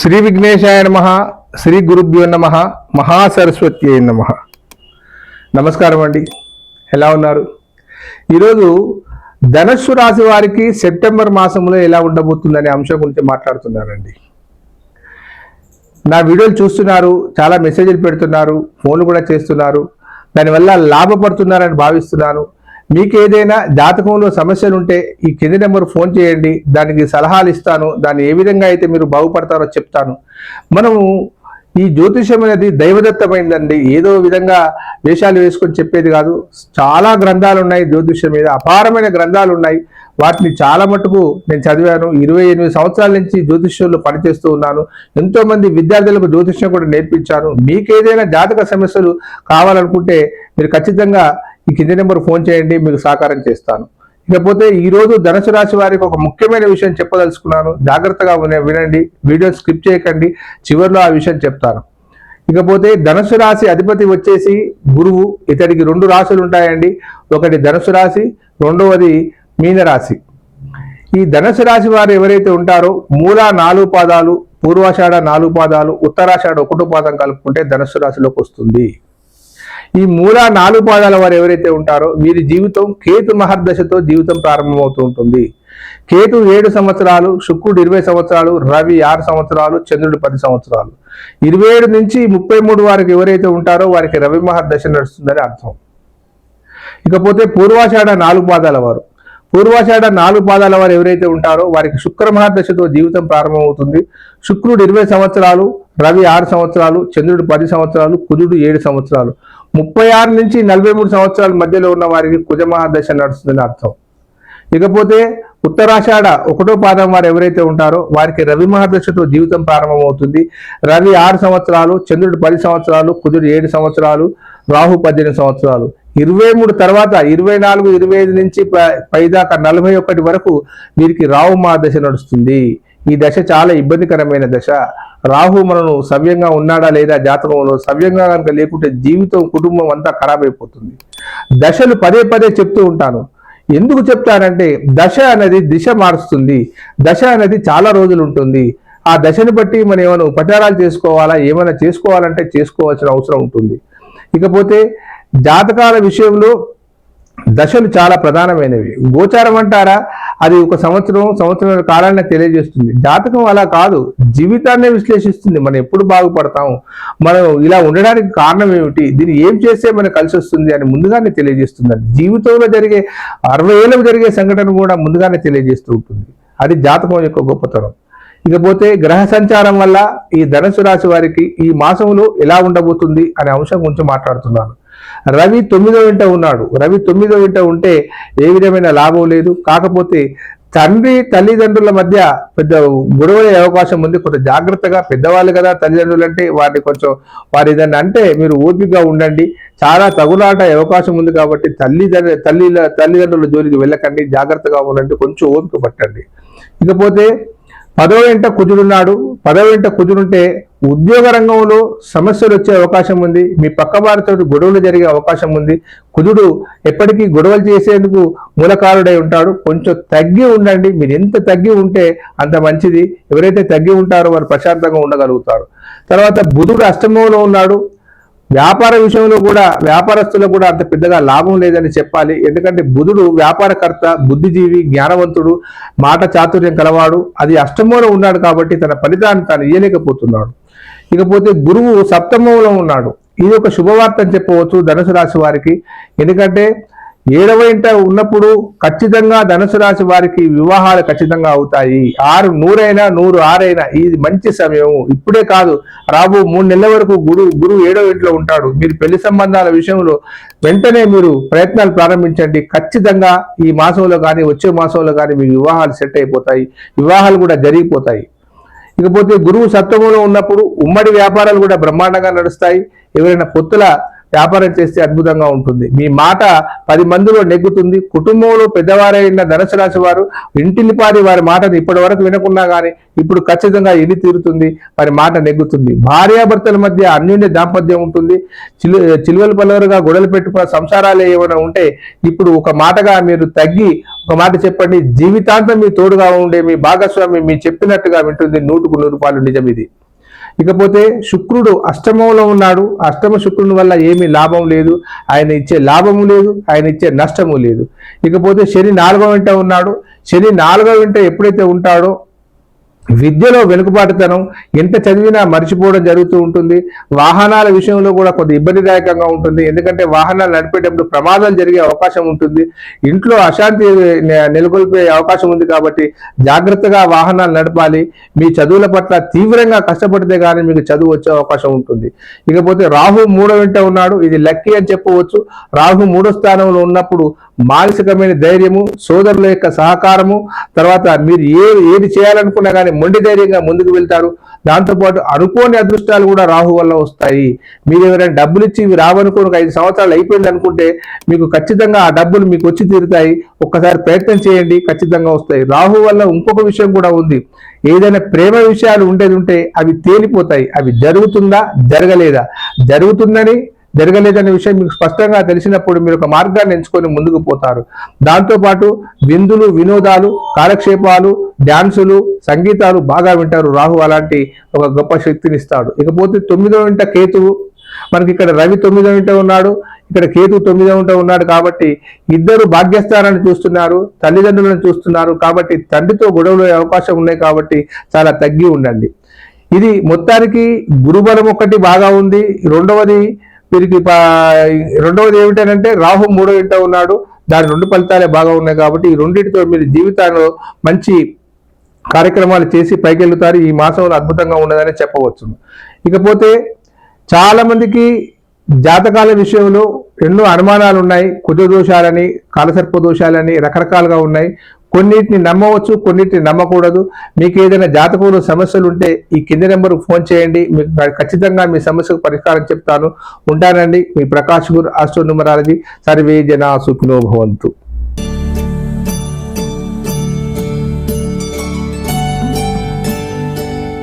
శ్రీ విఘ్నేశాయ నమ శ్రీ గురుభ్యో నమ మహాసరస్వతి అయి నమ. నమస్కారం అండి. ఎలా ఉన్నారు? ఈరోజు ధనస్సు రాశి వారికి సెప్టెంబర్ మాసంలో ఎలా ఉండబోతుందనే అంశం గురించి మాట్లాడుతున్నానండి. నా వీడియోలు చూస్తున్నారు చాలా మెసేజ్లు పెడుతున్నారు ఫోన్లు కూడా చేస్తున్నారు. దానివల్ల లాభపడుతున్నారని భావిస్తున్నాను. మీకు ఏదైనా జాతకంలో సమస్యలు ఉంటే ఈ కింది నెంబర్ ఫోన్ చేయండి దానికి సలహాలు ఇస్తాను దాన్ని ఏ విధంగా అయితే మీరు బాగుపడతారో చెప్తాను. మనము ఈ జ్యోతిషం అనేది దైవదత్తమైందండి. ఏదో విధంగా వేషాలు వేసుకొని చెప్పేది కాదు. చాలా గ్రంథాలు ఉన్నాయి జ్యోతిషం మీద. అపారమైన గ్రంథాలు ఉన్నాయి వాటిని చాలా మటుకు నేను చదివాను. ఇరవై ఎనిమిది సంవత్సరాల నుంచి జ్యోతిష్యంలో పనిచేస్తూ ఉన్నాను. ఎంతో మంది విద్యార్థులకు జ్యోతిష్యం కూడా నేర్పించాను. మీకు ఏదైనా జాతక సమస్యలు కావాలనుకుంటే మీరు ఖచ్చితంగా ఈ కింది నెంబర్ ఫోన్ చేయండి మీకు సహకారం చేస్తాను. ఇకపోతే ఈరోజు ధనుసు రాశి వారికి ఒక ముఖ్యమైన విషయం చెప్పదలుచుకున్నాను. జాగ్రత్తగా వినండి. వీడియో స్కిప్ చేయకండి. చివరిలో ఆ విషయం చెప్తాను. ఇకపోతే ధనుసు రాశి అధిపతి వచ్చేసి గురువు. ఇతడికి రెండు రాశులు ఉంటాయండి. ఒకటి ధనుసు రాశి రెండవది మీనరాశి ఈ ధనుసు రాశి వారు ఎవరైతే ఉంటారో మూల నాలుగు పాదాలు పూర్వాషాఢ నాలుగు పాదాలు ఉత్తరాషాఢ ఒకటో పాదం కలుపుకుంటే ధనుసు రాశిలోకి వస్తుంది. ఈ మూల నాలుగు పాదాల వారు ఎవరైతే ఉంటారో వీరి జీవితం కేతు మహర్దశతో జీవితం ప్రారంభమవుతూ ఉంటుంది. కేతు ఏడు సంవత్సరాలు శుక్రుడు ఇరవై సంవత్సరాలు రవి ఆరు సంవత్సరాలు చంద్రుడు పది సంవత్సరాలు. ఇరవై ఏడు నుంచి ముప్పై మూడు వారికి ఎవరైతే ఉంటారో వారికి రవి మహర్దశ నడుస్తుందని అర్థం. ఇకపోతే పూర్వాషాఢ నాలుగు పాదాల వారు. పూర్వాషాఢ నాలుగు పాదాల వారు ఎవరైతే ఉంటారో వారికి శుక్ర మహాదశతో జీవితం ప్రారంభమవుతుంది. శుక్రుడు ఇరవై సంవత్సరాలు రవి ఆరు సంవత్సరాలు చంద్రుడు పది సంవత్సరాలు కుజుడు ఏడు సంవత్సరాలు. ముప్పై ఆరు నుంచి నలభై మూడు సంవత్సరాల మధ్యలో ఉన్న వారికి కుజ మహాదశ నడుస్తుందని అర్థం. ఇకపోతే ఉత్తరాషాఢ ఒకటో పాదం వారు ఎవరైతే ఉంటారో వారికి రవి మహర్దశతో జీవితం ప్రారంభమవుతుంది. రవి ఆరు సంవత్సరాలు చంద్రుడు పది సంవత్సరాలు కుజుడు ఏడు సంవత్సరాలు రాహు పద్దెనిమిది సంవత్సరాలు. ఇరవై మూడు తర్వాత ఇరవై నాలుగు ఇరవై ఐదు నుంచి పైదాకా నలభై ఒకటి వరకు వీరికి రాహు మహాదశ నడుస్తుంది. ఈ దశ చాలా ఇబ్బందికరమైన దశ. రాహు మనను సవ్యంగా ఉన్నాడా లేదా జాతకంలో? సవ్యంగా కనుక లేకుంటే జీవితం కుటుంబం అంతా ఖరాబ్ అయిపోతుంది. దశలు పదే పదే చెప్తూ ఉంటాను. ఎందుకు చెప్తానంటే దశ అనేది దిశ మారుస్తుంది. దశ అనేది చాలా రోజులు ఉంటుంది. ఆ దశను బట్టి మనం ఏమైనా ఉపచారాలు చేసుకోవాలా? ఏమైనా చేసుకోవాలంటే చేసుకోవాల్సిన అవసరం ఉంటుంది. ఇకపోతే జాతకాల విషయంలో దశలు చాలా ప్రధానమైనవి. గోచారం అంటారా? అది ఒక సంవత్సరం సంవత్సరం కాలాన్ని తెలియజేస్తుంది. జాతకం అలా కాదు. జీవితాన్ని విశ్లేషిస్తుంది. మనం ఎప్పుడు బాగుపడతాము? మనం ఇలా ఉండడానికి కారణం ఏమిటి? దీన్ని ఏం చేస్తే మనకు కలిసి వస్తుంది అని ముందుగానే తెలియజేస్తుంది. జీవితంలో జరిగే అరవై ఏళ్ళకు జరిగే సంఘటన కూడా ముందుగానే తెలియజేస్తూ ఉంటుంది. అది జాతకం యొక్క గొప్పతనం. ఇకపోతే గ్రహ సంచారం వల్ల ఈ ధనుసు రాశి వారికి ఈ మాసంలో ఎలా ఉండబోతుంది అనే అంశం గురించి మాట్లాడుతున్నాను. రవి తొమ్మిదో వెంట ఉన్నాడు. రవి తొమ్మిదో వెంట ఉంటే ఏ విధమైన లాభం లేదు. కాకపోతే తండ్రి తల్లిదండ్రుల మధ్య పెద్ద గొడవలే అవకాశం ఉంది. కొంత జాగ్రత్తగా పెద్దవాళ్ళు కదా తల్లిదండ్రులు అంటే వారిని కొంచెం వారి ఏదన్నా అంటే మీరు ఓపికగా ఉండండి. చాలా తగులాట అవకాశం ఉంది కాబట్టి తల్లిదండ్రు తల్లి తల్లిదండ్రుల జోలికి వెళ్ళకండి. జాగ్రత్తగా ఉండండి. కొంచెం ఓపిక పట్టండి. ఇకపోతే పదవ వెంట కుజుడున్నాడు. పదవ వెంట కుజుడుంటే ఉద్యోగ రంగంలో సమస్యలు వచ్చే అవకాశం ఉంది. మీ పక్క వారితో గొడవలు జరిగే అవకాశం ఉంది. కుజుడు ఎప్పటికీ గొడవలు చేసేందుకు మూలకారుడై ఉంటాడు. కొంచెం తగ్గి ఉండండి. మీరు ఎంత తగ్గి ఉంటే అంత మంచిది. ఎవరైతే తగ్గి ఉంటారో వారు ప్రశాంతంగా ఉండగలుగుతారు. తర్వాత బుధుడు అష్టమంలో ఉన్నాడు. వ్యాపార విషయంలో కూడా వ్యాపారస్తులకు కూడా అంత పెద్దగా లాభం లేదని చెప్పాలి. ఎందుకంటే బుధుడు వ్యాపారకర్త బుద్ధిజీవి జ్ఞానవంతుడు మాట చాతుర్యం కలవాడు. అది అష్టమంలో ఉన్నాడు కాబట్టి తన ఫలితాన్ని తాను ఇయ్యలేకపోతున్నాడు. ఇకపోతే గురువు సప్తమంలో ఉన్నాడు. ఇది ఒక శుభవార్త అని చెప్పవచ్చు ధనుసు రాశి వారికి. ఎందుకంటే ఏడవ ఇంట ఉన్నప్పుడు ఖచ్చితంగా ధనుసు రాశి వారికి వివాహాలు ఖచ్చితంగా అవుతాయి. ఆరు నూరైనా నూరు ఆరైనా ఇది మంచి సమయం ఇప్పుడే కాదు రాబో మూడు నెలల వరకు గురు గురువు ఏడవ ఇంట్లో ఉంటాడు. మీరు పెళ్ళి సంబంధాల విషయంలో వెంటనే మీరు ప్రయత్నాలు ప్రారంభించండి. ఖచ్చితంగా ఈ మాసంలో కానీ వచ్చే మాసంలో కానీ మీ వివాహాలు సెట్ అయిపోతాయి. వివాహాలు కూడా జరిగిపోతాయి. ఇకపోతే గురువు సప్తమంలో ఉన్నప్పుడు ఉమ్మడి వ్యాపారాలు కూడా బ్రహ్మాండంగా నడుస్తాయి. ఎవరైనా పొత్తుల వ్యాపారం చేస్తే అద్భుతంగా ఉంటుంది. మీ మాట పది మందిలో నెగ్గుతుంది. కుటుంబంలో పెద్దవారైన ధనుసు రాశి వారు ఇంటిల్లిపాది వారి మాటను ఇప్పటి వరకు వినకున్నా కానీ ఇప్పుడు ఖచ్చితంగా ఎన్ని తీరుతుంది. వారి మాట నెగ్గుతుంది. భార్యాభర్తల మధ్య అన్యోన్య దాంపత్యం ఉంటుంది. చిలు చిలువలు పలువరుగా గొడవలు పెట్టుకున్న సంసారాలు ఏమైనా ఉంటే ఇప్పుడు ఒక మాటగా మీరు తగ్గి ఒక మాట చెప్పండి. జీవితాంతం మీ తోడుగా ఉండే మీ భాగస్వామి మీ చెప్పినట్టుగా వింటుంది. నూటుకు నూరు రూపాయలు నిజం ఇది. ఇకపోతే శుక్రుడు అష్టమంలో ఉన్నాడు. అష్టమ శుక్రుని వల్ల ఏమీ లాభం లేదు. ఆయన ఇచ్చే లాభము లేదు. ఆయన ఇచ్చే నష్టము లేదు. ఇకపోతే శని నాలుగో వెంట ఉన్నాడు. శని నాలుగో వెంట ఎప్పుడైతే ఉంటాడో విద్యలో వెనుకబాటుతనం ఎంత చదివినా మర్చిపోవడం జరుగుతూ ఉంటుంది. వాహనాల విషయంలో కూడా కొంత ఇబ్బందిదాయకంగా ఉంటుంది. ఎందుకంటే వాహనాలు నడిపేటప్పుడు ప్రమాదాలు జరిగే అవకాశం ఉంటుంది. ఇంట్లో అశాంతి నెలకొల్పే అవకాశం ఉంది కాబట్టి జాగ్రత్తగా వాహనాలు నడపాలి. మీ చదువుల పట్ల తీవ్రంగా కష్టపడితే కానీ మీకు చదువు వచ్చే అవకాశం ఉంటుంది. ఇకపోతే రాహు మూడో వెంట ఉన్నాడు. ఇది లక్కీ అని చెప్పవచ్చు. రాహు మూడో స్థానంలో ఉన్నప్పుడు మానసికమైన ధైర్యము సోదరుల యొక్క సహకారము తర్వాత మీరు ఏ ఏది చేయాలనుకున్నా కానీ మొండి ధైర్యంగా ముందుకు వెళ్తారు. దాంతోపాటు అనుకోని అదృష్టాలు కూడా రాహు వల్ల వస్తాయి. మీరు ఎవరైనా డబ్బులు ఇచ్చి ఇవి రావనుకోని ఒక ఐదు సంవత్సరాలు అయిపోయింది అనుకుంటే మీకు ఖచ్చితంగా ఆ డబ్బులు మీకు వచ్చి తీరుతాయి. ఒక్కసారి ప్రయత్నం చేయండి ఖచ్చితంగా వస్తాయి. రాహు వల్ల ఇంకొక విషయం కూడా ఉంది. ఏదైనా ప్రేమ విషయాలు ఉండేది ఉంటే అవి తేలిపోతాయి. అవి జరుగుతుందా జరగలేదా? జరుగుతుందని జరగలేదనే విషయం మీకు స్పష్టంగా తెలిసినప్పుడు మీరు ఒక మార్గాన్ని ఎంచుకొని ముందుకు పోతారు. దాంతోపాటు విందులు వినోదాలు కాలక్షేపాలు డ్యాన్సులు సంగీతాలు బాగా వింటారు రాహు అలాంటి ఒక గొప్ప శక్తిని ఇస్తాడు. ఇకపోతే తొమ్మిదో ఇంట కేతువు మనకి ఇక్కడ రవి తొమ్మిదో ఇంట ఉన్నాడు ఇక్కడ కేతు తొమ్మిదో ఇంట ఉన్నాడు కాబట్టి ఇద్దరు భాగ్యస్థానాన్ని చూస్తున్నారు తల్లిదండ్రులను చూస్తున్నారు కాబట్టి తండ్రితో గొడవలు అయ్యే అవకాశం ఉన్నాయి కాబట్టి చాలా తగ్గి ఉండండి. ఇది మొత్తానికి గురుబలం ఒకటి బాగా ఉంది. రెండవది వీరికి రెండవది ఏమిటంటే రాహు మూడో ఇంట ఉన్నాడు. దాని రెండు ఫలితాలే బాగా ఉన్నాయి కాబట్టి ఈ రెండింటితో మీరు జీవితాల్లో మంచి కార్యక్రమాలు చేసి పైకెళ్తారు ఈ మాసంలో అద్భుతంగా ఉన్నదని చెప్పవచ్చు. ఇకపోతే చాలా మందికి జాతకాల విషయంలో ఎన్నో అనుమానాలు ఉన్నాయి కుజ దోషాలని కాలసర్ప దోషాలని రకరకాలుగా ఉన్నాయి. కొన్నిటిని నమ్మవచ్చు కొన్నిటిని నమ్మకూడదు. మీకు ఏదైనా జాతకంలో సమస్యలు ఉంటే ఈ కింది నెంబర్కు ఫోన్ చేయండి. మీకు ఖచ్చితంగా మీ సమస్యకు పరిష్కారం చెప్తాను. ఉంటానండి మీ ప్రకాష్ గురు ఆస్ట్రో నుమరాలజీ సర్వే జనా సుఖినో భవంతు.